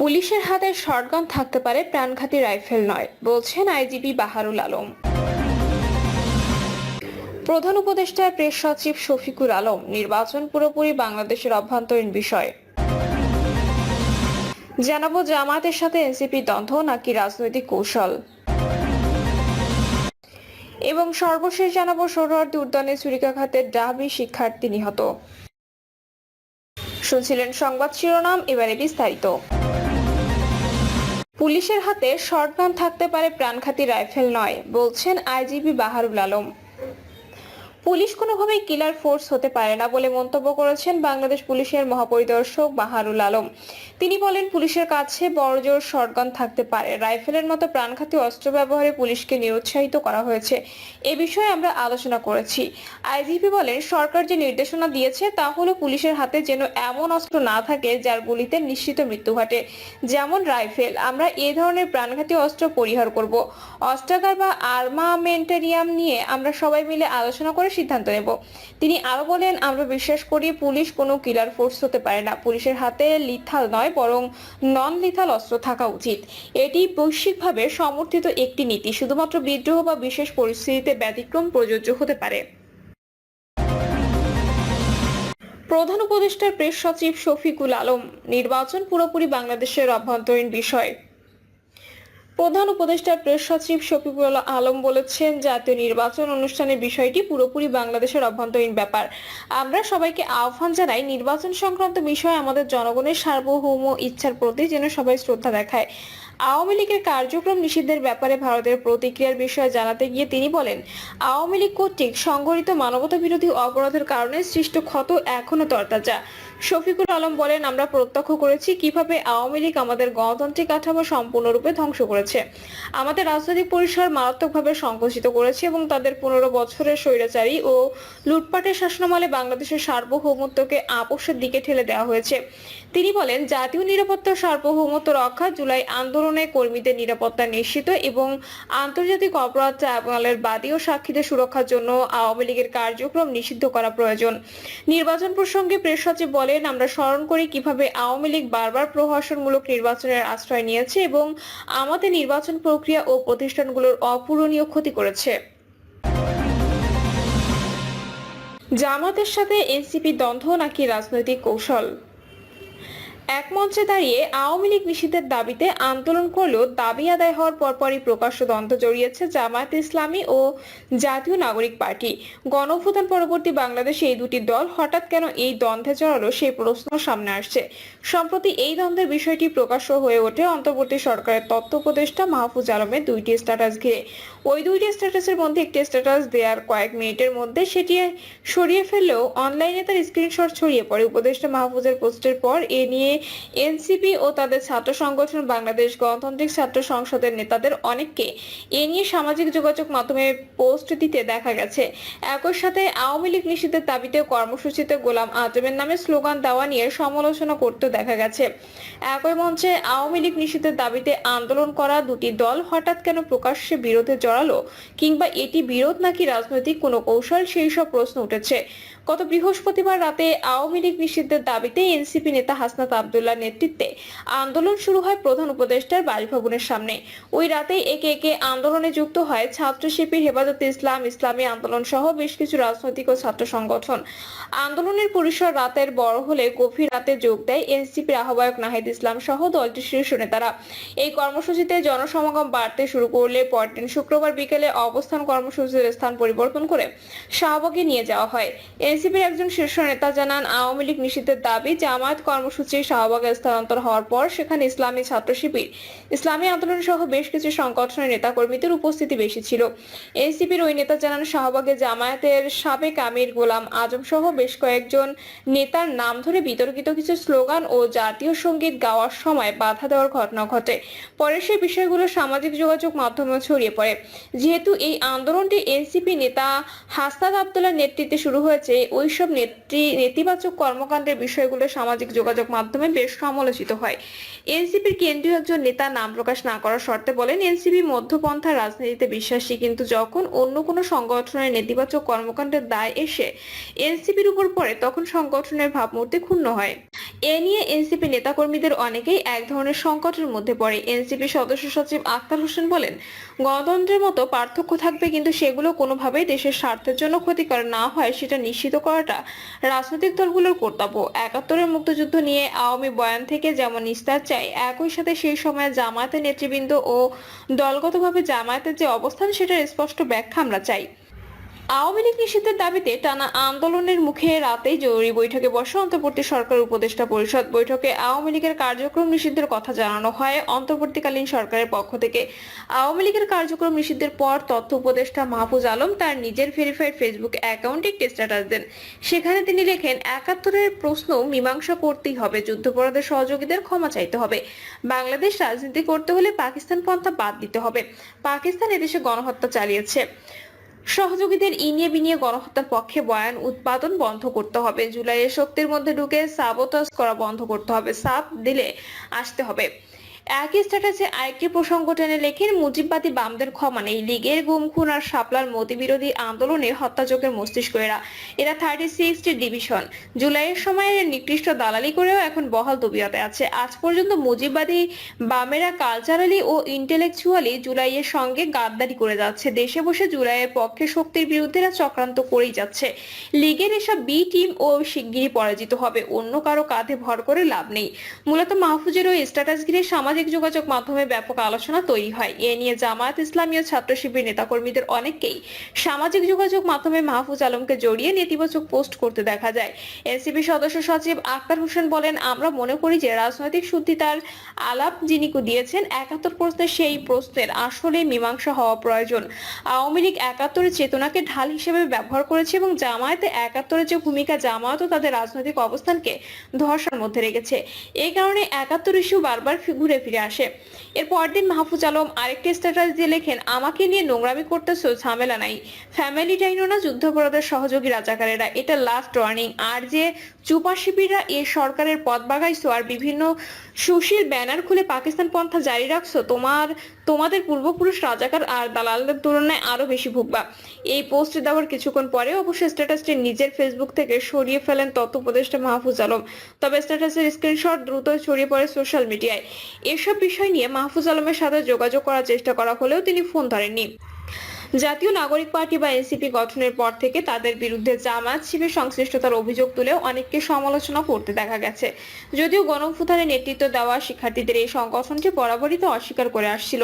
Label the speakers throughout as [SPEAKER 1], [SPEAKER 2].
[SPEAKER 1] পুলিশের হাতে শটগান থাকতে পারে প্রাণঘাতী রাইফেল নয়, বলছেন আইজিপি বাহারুল আলম। প্রধান উপদেষ্টা প্রেস সচিব শফিকুর আলম, নির্বাচন পুরোপুরি বাংলাদেশের অভ্যন্তরীণ বিষয়। জানাব জামাতের সাথে এনসিপি দ্বন্দ্ব নাকি রাজনৈতিক কৌশল। এবং সর্বশেষ জানাব সোহরাওয়ার্দী উদ্যানে ছুরিকাঘাতের ডাবি শিক্ষার্থী নিহত। শুনছিলেন সংবাদ শিরোনাম, এবারে বিস্তারিত। পুলিশের হাতে শর্টগান থাকতে পারে প্রাণঘাতী রাইফেল নয় বলছেন আইজিপি বাহারুল আলম। পুলিশ কোনোভাবেই কিলার ফোর্স হতে পারে না বলে মন্তব্য করেছেন বাংলাদেশ পুলিশের মহাপরিদর্শক বাহারুল আলম। তিনি বলেন, পুলিশের কাছে বড়জোর শটগান থাকতে পারে। রাইফেলের মতো প্রাণঘাতী অস্ত্র ব্যবহারে পুলিশকে নিরুৎসাহিত করা হয়েছে। এ বিষয়ে আমরা আলোচনা করেছি। আইজিপি বলেন, সরকার যে নির্দেশনা দিয়েছে, তা হলো পুলিশের হাতে যেন এমন অস্ত্র না থাকে যার গুলিতে নিশ্চিত মৃত্যু ঘটে। যেমন রাইফেল, আমরা এ ধরনের প্রাণঘাতী অস্ত্র পরিহার করব। অস্ত্রাগার বা আর্মামেন্টারিয়াম নিয়ে আমরা সবাই মিলে আলোচনা করে সিদ্ধান্ত নেব। তিনি আরও বলেন, আমরা বিশ্বাস করি পুলিশ কোনো কিলার ফোর্স হতে পারে না। পুলিশের হাতে লিথাল নয়, বরং নন লিথাল অস্ত্র থাকা উচিত। এটি বৈশ্বিকভাবে সমর্থিত একটি নীতি। শুধুমাত্র বিদ্রোহ বা বিশেষ পরিস্থিতিতে ব্যতিক্রম প্রযোজ্য হতে পারে। প্রধান উপদেষ্টার প্রেস সচিব শফিকুল আলম, নির্বাচন পুরোপুরি বাংলাদেশের অভ্যন্তরীণ বিষয়। প্রধান উপদেষ্টা প্রেস সচিব শফিকুল আলম বলেছেন, জাতীয় নির্বাচন অনুষ্ঠানের বিষয়টি পুরোপুরি বাংলাদেশের অভ্যন্তরীণ ব্যাপার। আমরা সবাইকে আহ্বান জানাই, নির্বাচন সংক্রান্ত বিষয়ে আমাদের জনগণের সার্বভৌম ইচ্ছার প্রতি যেন সবাই শ্রদ্ধা দেখায়। আওয়ামী লীগের কার্যক্রম নিষিদ্ধের ব্যাপারে ভারতের প্রতিক্রিয়ার বিষয়ে জানাতে গিয়ে তিনি বলেন, আওয়ামী লীগ কর্তৃক সংগঠিত মানবতা বিরোধী অপরাধের কারণে সৃষ্ট ক্ষত এখনও তরতাজা। শফিকুল আলম বলেন, আমরা প্রত্যক্ষ করেছি কীভাবে আওয়ামী লীগ আমাদের গণতান্ত্রিক কাঠামো সম্পূর্ণরূপে ধ্বংস করেছে। আমাদের রাজনৈতিক পরিসর মারাত্মকভাবে সংকুচিত করেছে এবং তাদের পনেরো বছরের স্বৈরাচারী ও লুটপাটের শাসনামলে বাংলাদেশের সার্বভৌমত্বকে আপোষের দিকে ঠেলে দেওয়া হয়েছে। তিনি বলেন, জাতীয় নিরাপত্তা সার্বভৌমত্ব রক্ষা জুলাই আন্দোলনে কর্মীদের নিরাপত্তা নিশ্চিত এবং আন্তর্জাতিক অপরাধ ট্রাইব্যুনালের বাদী ও সাক্ষীদের সুরক্ষার জন্য আওয়ামী লীগের কার্যক্রম নিষিদ্ধ করা প্রয়োজন। নির্বাচন প্রসঙ্গে প্রেস সচিব আমরা স্মরণ করি কীভাবে আওয়ামী লীগ বারবার প্রহসনমূলক নির্বাচনের আশ্রয় নিয়েছে এবং আমাদের নির্বাচন প্রক্রিয়া ও প্রতিষ্ঠানগুলোর অপূরণীয় ক্ষতি করেছে। জামাতের সাথে এনসিপি দ্বন্দ্ব নাকি রাজনৈতিক কৌশল? এক মঞ্চে দাঁড়িয়ে আওয়ামী লীগ নিষিদ্ধের দাবিতে আন্দোলন করলেও দাবি আদায় হওয়ার পরপরই প্রকাশ্য দ্বন্দ্ব জড়িয়েছে জামায়াত ইসলামী ও জাতীয় নাগরিক পার্টি। গণভূতান পরবর্তী বাংলাদেশে এই দুটি দল হঠাৎ কেন এই দ্বন্দ্বে জড়ালো সেই প্রশ্ন সামনে আসছে। সম্প্রতি এই দ্বন্দ্বের বিষয়টি প্রকাশ্য হয়ে ওঠে। অন্তর্বর্তী সরকারের তথ্য উপদেষ্টা মাহফুজ আলমের দুইটি স্ট্যাটাস ঘিরে। ওই দুইটি স্ট্যাটাসের মধ্যে একটি স্ট্যাটাস দেওয়ার কয়েক মিনিটের মধ্যে সেটি সরিয়ে ফেললেও অনলাইনে তার স্ক্রিনশট ছড়িয়ে পড়ে। উপদেষ্টা মাহফুজের পোস্টের পর এ নিয়ে এনসিপি ও তাদের ছাত্র সংগঠন বাংলাদেশ গণতান্ত্রিক ছাত্র সংসদের নেতাদের অনেককে এ নিয়ে সামাজিক যোগাযোগ মাধ্যমে পোস্ট দিতে দেখা গেছে। একই সাথে আওয়ামী লীগ নিষিদ্ধের দাবিতে কর্মসূচিতে গোলাম আজমের নামে স্লোগান দেওয়া নিয়ে সমালোচনা করতে দেখা গেছে। একই মঞ্চে আওয়ামী লীগ নিষিদ্ধের দাবিতে আন্দোলন করা দুটি দল হঠাৎ কেন প্রকাশ্যে বিরোধে জড়ালো কিংবা এটি বিরোধ নাকি রাজনৈতিক কোনো কৌশল সেই সব প্রশ্ন উঠেছে। গত বৃহস্পতিবার রাতে আওয়ামী লীগ নিষিদ্ধের দাবিতে এনসিপি নেতা হাসনাত আবদুল্লাহ নেতৃত্বে আন্দোলন শুরু হয় প্রধান উপদেষ্টার বাসভবনের সামনে। ওই রাতেই একে একে আন্দোলনে যুক্ত হয় ছাত্র শিবির, হেফাজতে ইসলাম, ইসলামী আন্দোলন সহ বেশ কিছু রাজনৈতিক ও ছাত্র সংগঠন। আন্দোলনের পরিসর রাতের বড় হলে গভীর রাতে যোগ দেয় এনসিপির আহ্বায়ক নাহিদ ইসলাম সহ দলটির শীর্ষ নেতারা। এই কর্মসূচিতে জনসমাগম বাড়তে শুরু করলে পরদিন শুক্রবার বিকেলে অবস্থান কর্মসূচির স্থান পরিবর্তন করে শাহবাগে নিয়ে যাওয়া হয়। এনসিপির একজন শীর্ষ নেতা জানান, আওয়ামী লীগ নিষিদ্ধের দাবি জামায়াত কর্মসূচি শাহবাগে স্থানান্তর হওয়ার পর সেখানে ইসলামী ছাত্র শিবির, ইসলামী আন্দোলন সহ বেশ কিছু সংগঠনের নেতাকর্মীদের উপস্থিতি বেশি ছিল। এনসিপির ওই নেতা জানান, শাহবাগে জামায়াতের সাবেক আমির গোলাম আজম সহ বেশ কয়েকজন নেতার নাম ধরে বিতর্কিত কিছু স্লোগান ও জাতীয় সংগীত গাওয়ার সময় বাধা দেওয়ার ঘটনা ঘটে। পরে সেই বিষয়গুলো সামাজিক যোগাযোগ মাধ্যমে ছড়িয়ে পড়ে। যেহেতু এই আন্দোলনটি এনসিপি নেতা হাসনাদ আবদুল্লার নেতৃত্বে শুরু হয়েছে ওইসব নেত্রী, নেতিবাচক কর্মকাণ্ডের বিষয়গুলো সামাজিক যোগাযোগ মাধ্যমে বেশ সমালোচিত হয়। এনসিপির কেন্দ্রীয় একজন নেতা নাম প্রকাশ না করার শর্তে বলেন, এনসিপি মধ্যপন্থা রাজনীতিতে বিশ্বাসী, কিন্তু যখন অন্য কোনো সংগঠনের নেতিবাচক কর্মকাণ্ডের দায় এসে এনসিপির উপর পড়ে, তখন সংগঠনের ভাবমূর্তি ক্ষুণ্ণ হয়। এ নিয়ে এনসিপি নেতাকর্মীদের অনেকেই এক ধরনের সংকটের মধ্যে পড়ে। এনসিপি সদস্য সচিব আক্তার হোসেন বলেন, গণতন্ত্রের মতো পার্থক্য থাকবে, কিন্তু সেগুলো কোনোভাবেই দেশের স্বার্থের জন্য ক্ষতিকর না হয়, সেটা নিশ্চিত করাটা রাজনৈতিক দলগুলোর কর্তব্য। একাত্তরের মুক্তিযুদ্ধ নিয়ে আওয়ামী বয়ান থেকে যেমন ইস্তার চাই, একই সাথে সেই সময় জামায়াতের নেতৃবৃন্দ ও দলগতভাবে জামায়াতের যে অবস্থান, সেটার স্পষ্ট ব্যাখ্যা আমরা চাই। আওয়ামী লীগ নিষিদ্ধের দাবিতে টানা আন্দোলনের মুখে রাতেই জরুরি বৈঠকে বসে অন্তর্বর্তী সরকার উপদেষ্টা পরিষদ। বৈঠকে আওয়ামী লীগের কার্যক্রম নিষিদ্ধের কথা জানানো হয়। অন্তর্বর্তীকালীন সরকারের পক্ষ থেকে আওয়ামী লীগের কার্যক্রম নিষিদ্ধের পর তথ্য উপদেষ্টা মাহফুজ আলম তার নিজের ভেরিফাইড ফেসবুক অ্যাকাউন্টে একটি স্ট্যাটাস দেন। সেখানে তিনি লেখেন, একাত্তরের প্রশ্ন মীমাংসা করতেই হবে। যুদ্ধপরাধের সহযোগীদের ক্ষমা চাইতে হবে। বাংলাদেশ রাজনীতি করতে হলে পাকিস্তান পন্থা বাদ দিতে হবে। পাকিস্তান এদেশে গণহত্যা চালিয়েছে। সহযোগীদের ইনিয়ে বিনিয়ে গণহত্যার পক্ষে বয়ান উৎপাদন বন্ধ করতে হবে। জুলাইয়ের শক্তির মধ্যে ঢুকে সাবতাস করা বন্ধ করতে হবে। সাপ দিলে আসতে হবে। একই স্ট্যাটাসে আরেকটি প্রসঙ্গ টেনে লেখেন মুজিববাদী বামদের ক্ষমা নেই। লীগের গুম খুন আর শাপলার মতি বিরোধী আন্দোলনের হত্যাযোগের মস্তিষ্ক এরা। এরা থার্টি সিক্সটি ডিভিশন জুলাইয়ের সময় নিকৃষ্ট দালালি করেও এখন বহাল তবিয়তে আছে। আজ পর্যন্ত মুজিববাদী বামেরা কালচারালি ও ইন্টেলেকচুয়ালি জুলাইয়ের সঙ্গে গাদ্দারি করে যাচ্ছে। দেশে বসে জুলাইয়ের পক্ষে শক্তির বিরুদ্ধে চক্রান্ত করেই যাচ্ছে। লীগের এসব বি টিম ও শিগগিরই পরাজিত হবে। অন্য কারও কাঁধে ভর করে লাভ নেই। মূলত মাহফুজের ওই স্ট্যাটাস ঘিরে সামাজিক যোগাযোগ মাধ্যমে ব্যাপক আলোচনা তৈরি হয়। এ নিয়ে জামায়াত ইসলামী ও ছাত্র শিবির নেতাকর্মীদের অনেককেই সামাজিক যোগাযোগ মাধ্যমে মাহফুজ আলমকে জড়িয়ে নেতিবাচক পোস্ট করতে দেখা যায়। এনসিপি সদস্য সচিব আক্তার হোসেন বলেন, আমরা মনে করি যে রাজনৈতিক শুদ্ধি তার আলাপ যিনি দিয়েছেন, একাত্তর প্রশ্নের সেই প্রশ্নের আসলে মীমাংসা হওয়া প্রয়োজন। আওয়ামী লীগ একাত্তরের চেতনাকে ঢাল হিসেবে ব্যবহার করেছে এবং জামায়াতে একাত্তরের যে ভূমিকা, জামায়াতও তাদের রাজনৈতিক অবস্থানকে ধর্ষার মধ্যে রেখেছে। এই কারণে একাত্তর ইস্যু বারবার ঘুরে ফিরে আসে। এর পরদিন মাহফুজ আলম আরেকটি স্ট্যাটাস দিয়ে লেখেন, আমাকে নিয়ে নোংরামি করতেছো, ঝামেলা নাই। ফ্যামিলি টাইনও না যুদ্ধপরাধের সহযোগী রাজাকারেরা। এটা লাস্ট ওয়ার্নিং আর যে চুপা শিবিররা এ সরকারের পথ বাগাইছো আর বিভিন্ন সুশীল ব্যানার খুলে পাকিস্তান পন্থা জারি রাখছো, তোমার, তোমাদের পূর্বপুরুষ রাজাকার আর দালালদের তুলনায় আরও বেশি ভুগবা। এই পোস্ট দেওয়ার কিছুক্ষণ পরে অবশ্য স্ট্যাটাসটি নিজের ফেসবুক থেকে সরিয়ে ফেলেন তথ্য উপদেষ্টা মাহফুজ আলম। তবে স্ট্যাটাসের স্ক্রিনশট দ্রুত ছড়িয়ে পড়ে সোশ্যাল মিডিয়ায় এসব বিষয় নিয়ে মাহফুজ আলমের সাথে যোগাযোগ করার চেষ্টা করা হলেও তিনি ফোন ধরেননি। জাতীয় নাগরিক পার্টি বা এনসিপি গঠনের পর থেকে তাদের বিরুদ্ধে জামাত শিবির সংশ্লিষ্টতার অভিযোগ তুলেও অনেককে সমালোচনা করতে দেখা গেছে। যদিও গণফুথানে নেতৃত্ব দেওয়া শিক্ষার্থীদের এই সংগঠনটি বরাবরই তো অস্বীকার করে আসছিল।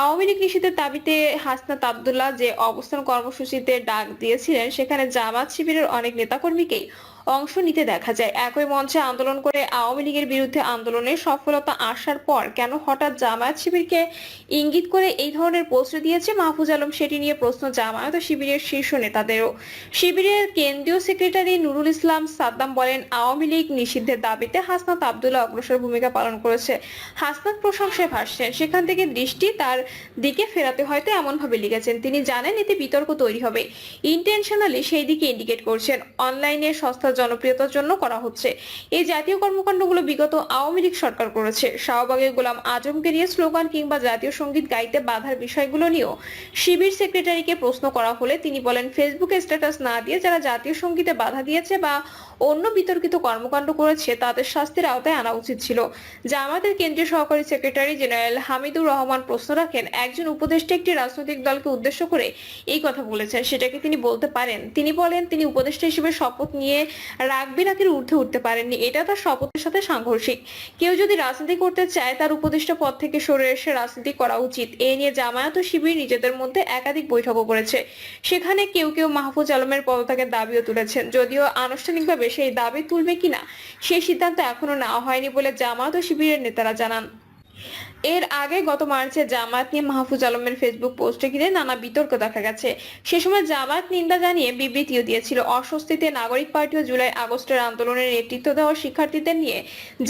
[SPEAKER 1] আওয়ামী লীগ নিষিদ্ধের দাবিতে হাসনাত আবদুল্লাহ যে অবস্থান কর্মসূচিতে ডাক দিয়েছিলেন, সেখানে জামাত শিবিরের অনেক নেতাকর্মীকেই অংশ নিতে দেখা যায়। একই মঞ্চে আন্দোলন করে আওয়ামী লীগের বিরুদ্ধে আন্দোলনের সফলতা আসার পর কেন হঠাৎ জামায়াত শিবিরকে ইঙ্গিত করে এই ধরনের পোস্ট দিয়েছে মাহফুজ আলম সেটি নিয়ে প্রশ্ন জামায়াত ও শিবিরের শীর্ষ নেতাদেরও। শিবিরের কেন্দ্রীয় সেক্রেটারি নুরুল ইসলাম সাদ্দাম বলেন, আওয়ামী লীগ নিষিদ্ধের দাবিতে হাসনাত আবদুল্লাহ অগ্রসর ভূমিকা পালন করেছে। হাসনাত প্রশংসায় ভাসছেন সেখান থেকে দৃষ্টি তার দিকে ফেরাতে হয়তো এমনভাবে লিখেছেন। তিনি জানেন এতে বিতর্ক তৈরি হবে। ইন্টেনশনালি সেই দিকে ইন্ডিকেট করছেন। অনলাইনে সস্তা জনপ্রিয়তার জন্য করা হচ্ছে। এই জাতীয় কর্মকাণ্ডগুলো বিগত আওয়ামী লীগ সরকার করেছে। শাহবাগের গোলাম আজমকে নিয়ে স্লোগান কিংবা জাতীয় সংগীত গাইতে বাধার বিষয়গুলো নিয়েও শিবির সেক্রেটারিকে প্রশ্ন করা হলে তিনি বলেন, ফেসবুকে স্ট্যাটাস না দিয়ে যারা জাতীয় সঙ্গীতে বাধা দিয়েছে বা অন্য বিতর্কিত কর্মকাণ্ড করেছে, তাদের শাস্তির আওতায় আনা উচিত ছিল। জামাতের কেন্দ্রীয় সহকারী সেক্রেটারি জেনারেল হামিদুর রহমান প্রশ্ন রাখেন, একজন উপদেষ্টা একটি রাজনৈতিক দলকে উদ্দেশ্য করে এই কথা বলেছেন, সেটাকে তিনি বলতে পারেন। তিনি বলেন, তিনি উপদেষ্টা হিসেবে শপথ নিয়ে রাগবি নাকির ঊর্ধ্বে উঠতে পারেননি। এটা তার শপথের সাথে সাংঘর্ষিক। কেউ যদি রাজনীতি করতে চায়, তার উপদেষ্টা পদ থেকে সরে এসে রাজনীতি করা উচিত। এ নিয়ে জামায়াত ও শিবির নিজেদের মধ্যে একাধিক বৈঠকও করেছে। সেখানে কেউ কেউ মাহফুজ আলমের পদত্যাগের দাবিও তুলেছেন। যদিও আনুষ্ঠানিকভাবে সেই দাবি তুলবে কিনা, সেই সিদ্ধান্ত এখনও নেওয়া হয়নি বলে জামায়াত ও শিবিরের নেতারা জানান। এর আগে গত মার্চে জামায়াত নিয়ে মাহফুজ আলমের ফেসবুক পোস্টে ঘিরে নানা বিতর্ক দেখা গেছে। সে সময় জামায়াত নিন্দা জানিয়ে বিবৃতিও দিয়েছিল। অস্বস্তিতে নাগরিক পার্টি ও জুলাই আগস্টের আন্দোলনের নেতৃত্ব দেওয়া শিক্ষার্থীদের নিয়ে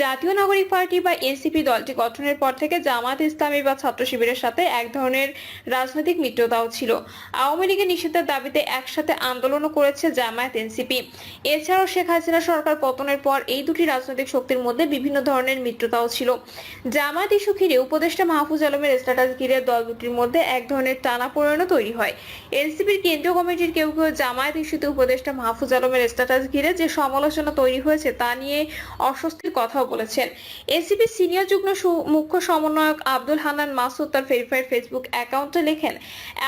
[SPEAKER 1] জাতীয় নাগরিক পার্টি বা এনসিপি দলটি গঠনের পর থেকে জামায়াত ইসলামী বা ছাত্র শিবিরের সাথে এক ধরনের রাজনৈতিক মিত্রতাও ছিল। আওয়ামী লীগের নিষিদ্ধের দাবিতে একসাথে আন্দোলনও করেছে জামায়াত এনসিপি। এছাড়াও শেখ হাসিনা সরকার পতনের পর এই দুটি রাজনৈতিক শক্তির মধ্যে বিভিন্ন ধরনের মিত্রতাও ছিল। জামায়াত ইস্যু ঘিরেও উপদেষ্টা মাহফুজ আলমের স্ট্যাটাস ঘিরে দল দুটির মধ্যে এক ধরনের টানাপোড়েনও তৈরি হয়। এনসিপির কেন্দ্রীয় কমিটির কেউ কেউ জামায়াত ইস্যুতে উপদেষ্টা মাহফুজ আলমের স্ট্যাটাস ঘিরে যে সমালোচনা তৈরি হয়েছে তা নিয়ে অস্বস্তির কথাও বলেছেন। এনসিপি সিনিয়র যুগ্ম মুখ্য সমন্বয়ক আব্দুল হান্নান মাসুদ তার ভেরিফাইড ফেসবুক অ্যাকাউন্টে লেখেন,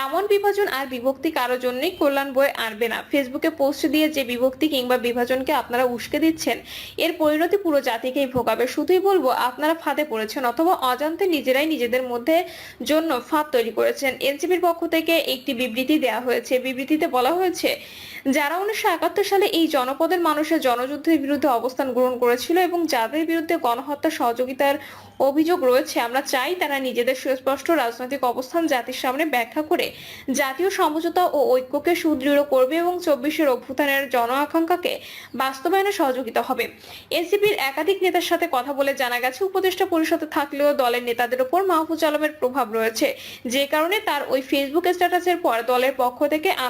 [SPEAKER 1] এমন বিভাজন আর বিভক্তি কারোর জন্যই কল্যাণ বয়ে আনবে না। ফেসবুকে পোস্ট দিয়ে যে বিভক্তি কিংবা বিভাজনকে আপনারা উস্কে দিচ্ছেন, এর পরিণতি পুরো জাতিকেই ভোগাবে। শুধুই বলব, আপনারা ফাঁদে পড়েছেন অথবা অজান্তে নিজেরাই নিজেদের মধ্যে জন্য ফাঁদ তৈরি করেছেন। এনসিপির পক্ষ থেকে একটি বিবৃতি দেওয়া হয়েছে। বিবৃতিতে বলা হয়েছে, যারা উনিশশো একাত্তর সালে এই জনপদের মানুষের জনযুদ্ধের বিরুদ্ধে অবস্থান গ্রহণ করেছিল এবং যাদের বিরুদ্ধে গণহত্যা সহযোগিতার অভিযোগ রয়েছে, আমরা চাই তারা নিজেদের সুস্পষ্ট রাজনৈতিক অবস্থান জাতির সামনে ব্যাখ্যা করে জাতীয় সমঝোতা ও ঐক্যকে সুদৃঢ় করবে এবং চব্বিশের অভ্যুত্থানের জন আকাঙ্ক্ষাকে বাস্তবায়নে সহযোগিতা হবে। এনসিপির একাধিক নেতার সাথে কথা বলে জানা গেছে, উপদেষ্টা পরিষদে থাকলেও দলের নেতাদের উপর মাহফুজ আলমের প্রভাব রয়েছে। যে কারণে তার ওই ফেসবুক স্ট্যাটাসের পর দলের পক্ষ থেকে